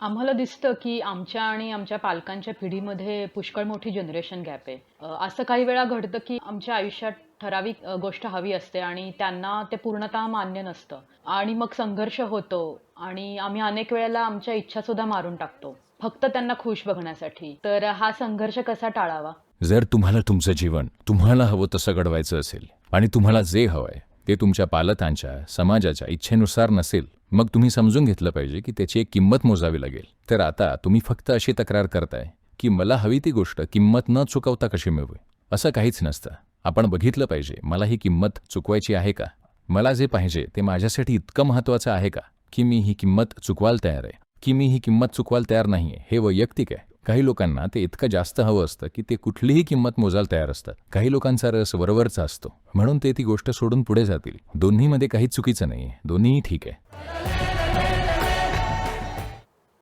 आम्हाला दिसतं की आमच्या आणि आमच्या पालकांच्या पिढीमध्ये पुष्कळ मोठी जनरेशन गॅप आहे. अ, असं काही वेळा घडतं की आमच्या आयुष्यात ठराविक अ, गोष्ट हवी असते आणि त्यांना ते पूर्णतः मान्य नसतं. आणि मग संघर्ष होतो आणि आम्ही अनेक वेळेला आमच्या इच्छा सुद्धा मारून टाकतो. फक्त त्यांना खुश बघण्यासाठी. तर हा संघर्ष कसा टाळावा? जर तुम्हाला तुमचं जीवन तुम्हाला हवं तसं घडवायचं असेल आणि तुम्हाला जे हवंय ते तुमच्या पालकांच्या समाजाच्या इच्छेनुसार नसेल मग तुम्ही समजून घेतलं पाहिजे की त्याची एक किंमत मोजावी लागेल. तर आता तुम्ही फक्त अशी तक्रार करताय की मला हवी ती गोष्ट किंमत न चुकवता कशी मिळवे असं काहीच नसतं. आपण बघितलं पाहिजे मला ही किंमत चुकवायची आहे का? मला जे पाहिजे ते माझ्यासाठी इतकं महत्त्वाचं आहे का? की मी ही किंमत चुकवायला तयार आहे? की मी ही किंमत चुकवायला तयार नाही आहे? हे वैयक्तिक आहे. काही लोकांना ते इतकं जास्त हवं असतं की ते कुठलीही किंमत मोजायला तयार असतात. काही लोकांचा रस वरवरचा असतो. म्हणून ते ती गोष्ट सोडून पुढे जातील. दोन्हीमध्ये काही चुकीचं नाही दोन्हीही ठीक आहे.